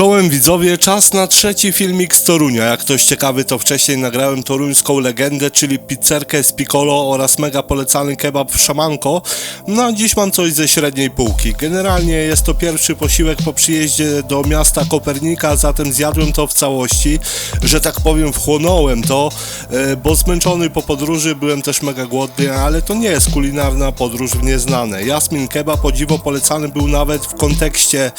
Czołem widzowie, czas na trzeci filmik z Torunia. Jak ktoś ciekawy, to wcześniej nagrałem toruńską legendę, czyli pizzerkę z piccolo oraz mega polecany kebab w szamanko. No a dziś mam coś ze średniej półki. Generalnie jest to pierwszy posiłek po przyjeździe do miasta Kopernika, zatem zjadłem to w całości, że tak powiem wchłonąłem to, e, bo zmęczony po podróży byłem też mega głodny, ale to nie jest kulinarna podróż w nieznane. Jasmin kebab o dziwo polecany był nawet w kontekście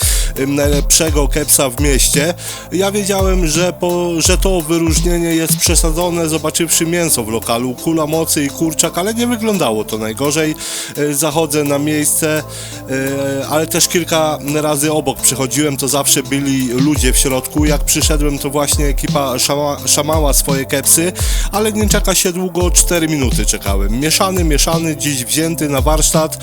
najlepszego kepsa w mieście. Ja wiedziałem, że, po, że to wyróżnienie jest przesadzone, zobaczywszy mięso w lokalu, kula mocy i kurczak, ale nie wyglądało to najgorzej. E, Zachodzę na miejsce, e, ale też kilka razy obok przychodziłem, to zawsze byli ludzie w środku. Jak przyszedłem, to właśnie ekipa szama, szamała swoje kepsy, ale nie czeka się długo, 4 minuty czekałem. Mieszany, mieszany, dziś wzięty na warsztat,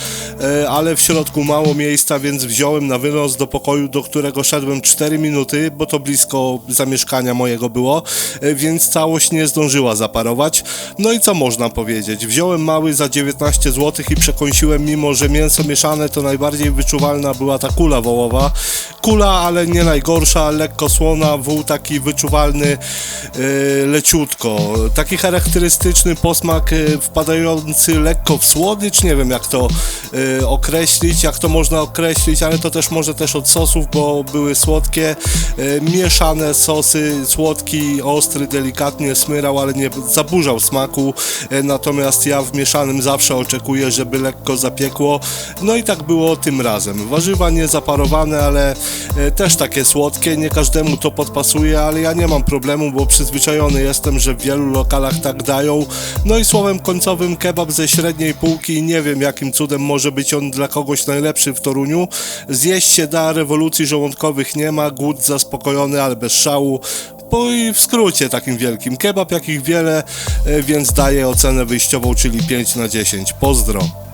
ale w środku mało miejsca, więc wziąłem na wynos do pokoju, do którego szedłem 4 minuty, bo to blisko zamieszkania mojego było, e, więc całość nie zdążyła zaparować. No i co można powiedzieć? Wziąłem mały za 19 zł i przekąsiłem, mimo że mięso mieszane to najbardziej wyczuwalna była ta kula wołowa. Kula, ale nie najgorsza, lekko słona, wół taki wyczuwalny, e, leciutko. Taki charakterystyczny posmak e, wpadający lekko w słodycz, nie wiem jak to e, określić, jak to można określić, ale to też może też od sosów, bo były słodkie, e, mieszane sosy, słodki, ostry, delikatnie smyrał, ale nie zaburzał smaku, e, natomiast ja w mieszanym zawsze oczekuję, żeby lekko zapiekło, no i tak było tym razem. Warzywa nie zaparowane, ale e, też takie słodkie, nie każdemu to podpasuje, ale ja nie mam problemu, bo przyzwyczajony jestem, że w wielu lokalach tak dają. No i słowem końcowym kebab ze średniej półki, nie wiem jakim cudem może być on dla kogoś najlepszy w Toruniu. Zjeść się da, rewolucji żołądkowych nie ma, głód zaspokojony, ale bez szału. Po i w skrócie takim wielkim. Kebab jakich wiele, e, więc daję ocenę wyjściową, czyli 5 na 10. Pozdro.